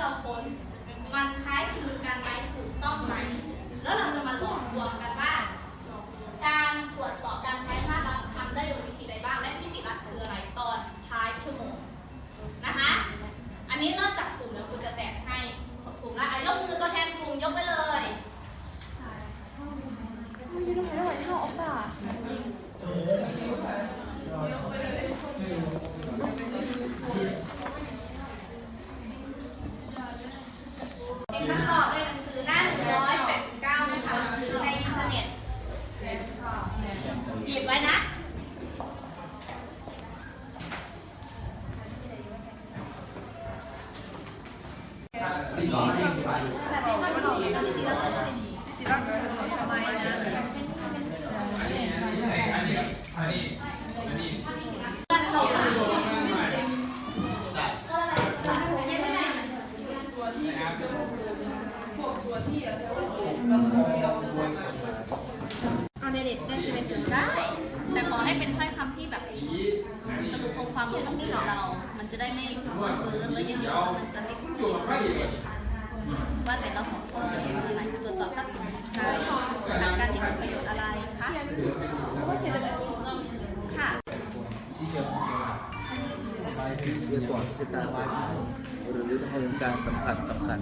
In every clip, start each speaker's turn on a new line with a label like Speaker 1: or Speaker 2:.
Speaker 1: เราค้น มันคล้ายคลึงกันไหมถูกต้องไหม แล้วเราจะมาหลอกลวงกัน 不知。 คะค่ะ เสี
Speaker 2: ยก่อนที่
Speaker 3: จะตายหรือดำเนินการสำคัญสำคัญ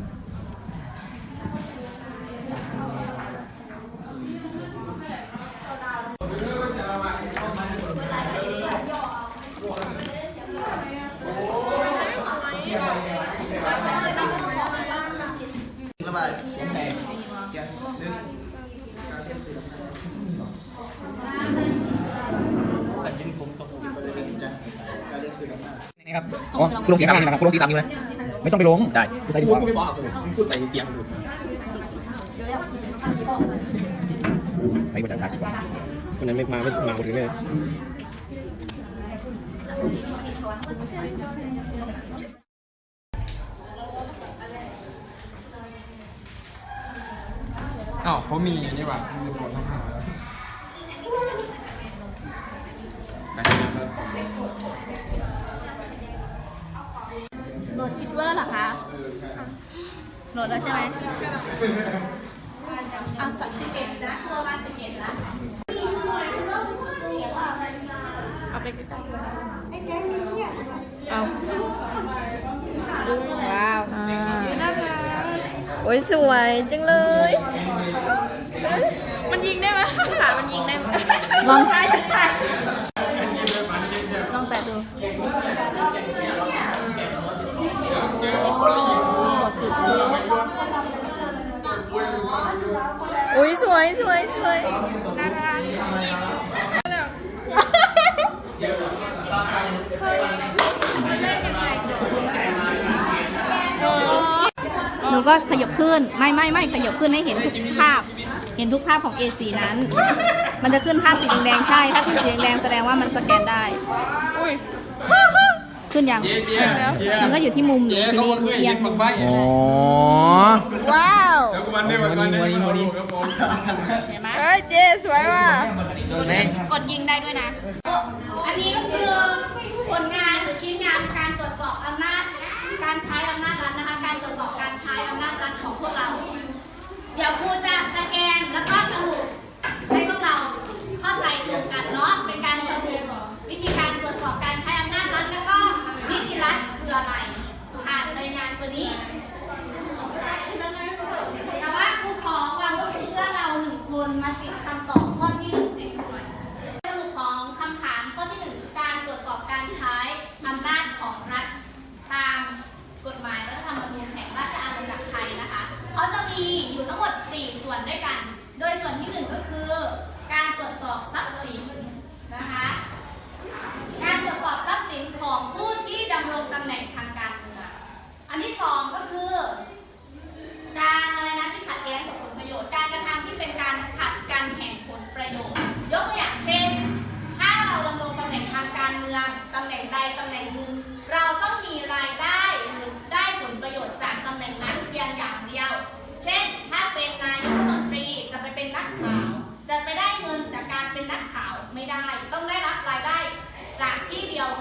Speaker 3: ระบายผมแตกแต่ยินผมต้องผมก็เลยจังการเล่นคือน้ำหน้า
Speaker 4: นี่ครับอ๋อกูลงสีสามนิ้วนะครับกูลงสีสามนิ้วนะไม่ต้องไปลงได้กูใส่ดินสอ
Speaker 5: กูไม่บอกกูใส่เสียงดู
Speaker 4: ไปบนจากการวันนั้นไม่มาไม่มาหมดเลย
Speaker 5: อ้าวเขามีนี่หว่ามีบททหารแโห
Speaker 2: ลดคิดเวอร์เหรอคะโหลดแล้วใช่ไหมเอาสักสิบเอ็ดนะตัวมาสิบเอ็ดนะ
Speaker 6: เอาไปกระจายเอาว้าวโอ้ยสวยจังเลย มันยิงได้ไหมขามันยิงได้ไหม
Speaker 2: ลองถ่ายสิถ่ายลองแตะดู
Speaker 6: ยสวยสวยสวย
Speaker 2: หนูก็ขยับขึ้น ไม่ไม่ไม่ขยับขึ้นให้เห็นทุกภาพ เห็นทุกภาพของ A4 นั้น มันจะขึ้นภาพสีแดงใช่ ถ้าขึ้นสีแดงแสดงว่ามันสแกนได้
Speaker 6: อุ้ย
Speaker 2: ขึ้นยัง
Speaker 5: เจี๊ยบเจี๊ยบเจี๊ยบ
Speaker 2: มันก็อยู่ที่มุมหนู
Speaker 5: เจ๊
Speaker 2: ที
Speaker 5: เขา
Speaker 2: นี้
Speaker 5: เคย
Speaker 2: เอีย
Speaker 5: เห็
Speaker 2: ง
Speaker 5: นบังไฟ
Speaker 4: อ๋อ
Speaker 6: ว้าว
Speaker 5: แล้วกูมันได้บังไฟได้
Speaker 4: วันนี้วันนี้
Speaker 5: ครับผม
Speaker 2: เห็นไหม
Speaker 6: เฮ้ยเจ๊สวยว่ะ
Speaker 2: กดยิงได้ด้วยนะ อันนี้ก็คือผลงานหรือชิ้นงานการตรวจสอบอำนาจ การใช้อำนาจรัฐนะคะ การตรวจสอบการใช้อำนาจรัฐของพวกเรา เดี๋ยวครูจะสแกนแล้วก็สรุปให้พวกเราเข้าใจตรงกันเนาะเป็นการสรุปวิธีการตรวจสอบการใช้อำนาจรัฐแล้วก็นิ ติรัฐคืออะไรผ่านรายงานตัวนี้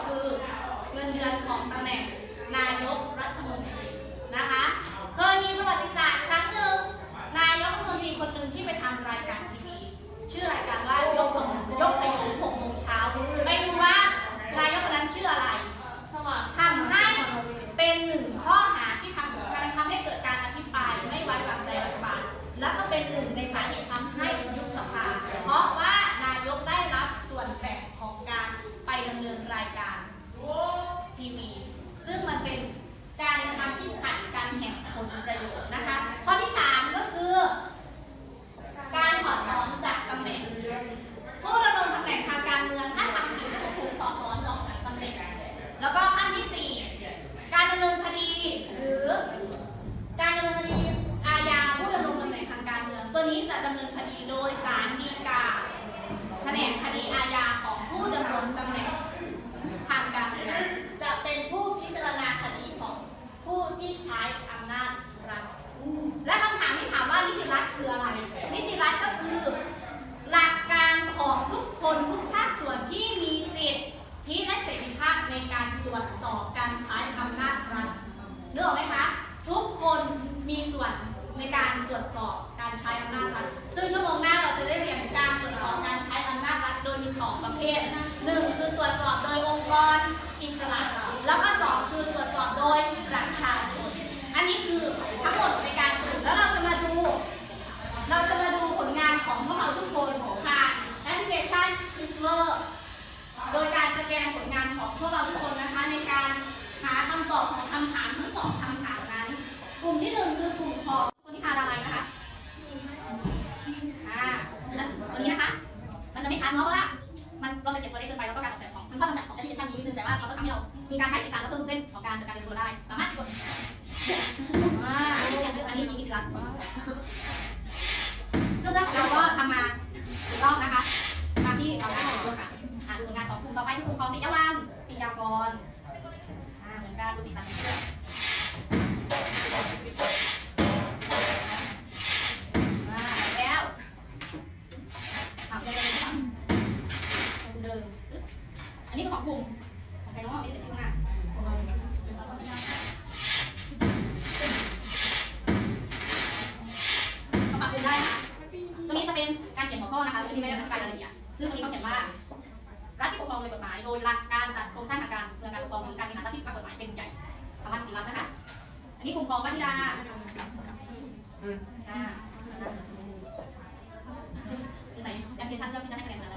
Speaker 2: คือเงินเดือนของตำแหน่งนายกรัฐมนตรีนะคะ เคยมีประวัติศาสตร์ครั้งหนึ่งนายกรัฐมนตรีคนหนึ่งที่ไปทำรายการทีวีชื่อรายการว่ายกพงาดูสิคะมาแล้วทำได้เลยครัเดิมอันนี้ของกลุ่มใครน้องเอาอีกต่ข้างหน้าปรับเป็นได้นะตรงนี้จะเป็นการเขียนหัวข้อนะคะตรงนี้ไม่ได้อธิบายรายละเอีางซึ่งตรงนี้ก็เขียนว่า รัฐที่ปกครองโดยกฎหมายโดยหลักการจัดโครงสร้างทางการเมืองการปกครองหรือการบริหารรัฐที่ตามกฎหมายเป็นใหญ่สามารถปฏิรับนะคะ อันนี้กลุ่มของวัชิดาจะใส่แอปพลิเคชันเลือกที่จะให้คะแนนอะไร